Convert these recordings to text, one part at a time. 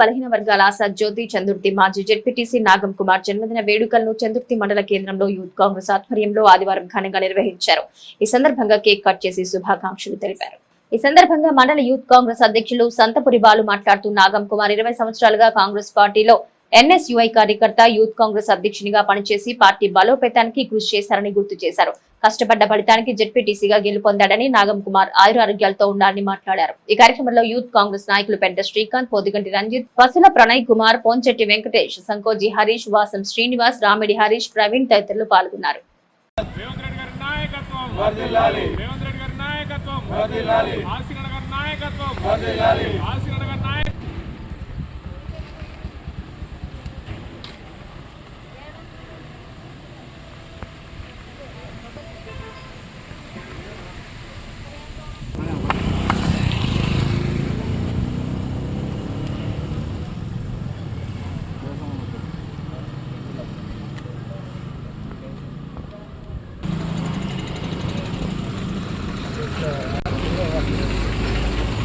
బలహీన వర్గాల ఆశా జ్యోతి చందుర్తి మాజీ జెడ్పీటీసీ నాగం కుమార్ జన్మదిన వేడుకలను చందుర్తి మండల కేంద్రంలో యూత్ కాంగ్రెస్ ఆధ్వర్యంలో ఆదివారం ఘనంగా నిర్వహించారు. ఈ సందర్భంగా కేక్ కట్ చేసి శుభాకాంక్షలు తెలిపారు. ఈ సందర్భంగా మండల యూత్ కాంగ్రెస్ అధ్యక్షులు సంతపురి బాలు మాట్లాడుతూ నాగం కుమార్ ఇరవై సంవత్సరాలుగా కాంగ్రెస్ పార్టీలో ఎన్ఎస్యుఐ కార్యకర్త యూత్ కాంగ్రెస్ అధ్యక్షునిగా పనిచేసి పార్టీ బలోపేతానికి కృషి చేశారని గుర్తు చేశారు. కష్టపడ్డ ఫలితానికి జెడ్పీటీసీగా గెలుపొందాడని నాగం కుమార్ ఆయురారోగ్యాలతో ఉన్నారని మాట్లాడారు. ఈ కార్యక్రమంలో యూత్ కాంగ్రెస్ నాయకులు పెంట శ్రీకాంత్ పొదిగంటి రంజిత్ పసుల ప్రణయ్ కుమార్ పోంచెట్టి వెంకటేష్ సంకోజి హరీష్ వాసం శ్రీనివాస్ రామిడి హరీష్ ప్రవీణ్ తదితరులు పాల్గొన్నారు. నాయకత్వం నాయకత్వం వర్ధిల్లాలి ఆర్సీగడ గారి నాయకత్వం వర్ధిల్లాలి ఆర్సీగడ గారి నాయకత్వం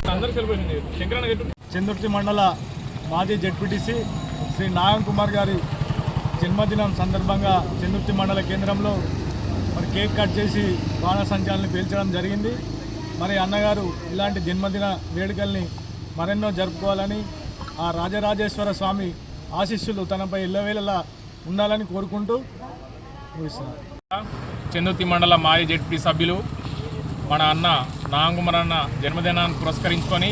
అందరూ గట్టు. చందుర్తి మండల మాజీ జడ్పీటీసీ శ్రీ నాగం కుమార్ గారి జన్మదినం సందర్భంగా చందుర్తి మండల కేంద్రంలో మరి కేక్ కట్ చేసి బాణసంచాలను పేల్చడం జరిగింది. మరి అన్నగారు ఇలాంటి జన్మదిన వేడుకల్ని మరెన్నో జరుపుకోవాలని ఆ రాజరాజేశ్వర స్వామి ఆశీస్సులు తనపై ఇళ్ళవేళలా ఉండాలని కోరుకుంటూ ముగిస్తున్నాను. చందుర్తి మండల మాజీ జెడ్పీ సభ్యులు మన అన్న నాంగుమర్ అన్న జన్మదినాన్ని పురస్కరించుకొని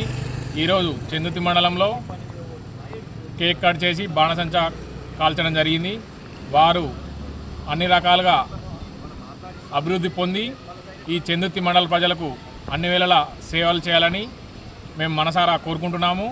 ఈరోజు చెందుతి మండలంలో కేక్ కట్ చేసి బాణసంచా కాల్చడం జరిగింది. వారు అన్ని రకాలుగా అభివృద్ధి పొంది ఈ చెందుతి మండల ప్రజలకు అన్ని వేళలా సేవలు చేయాలని మేము మనసారా కోరుకుంటున్నాము.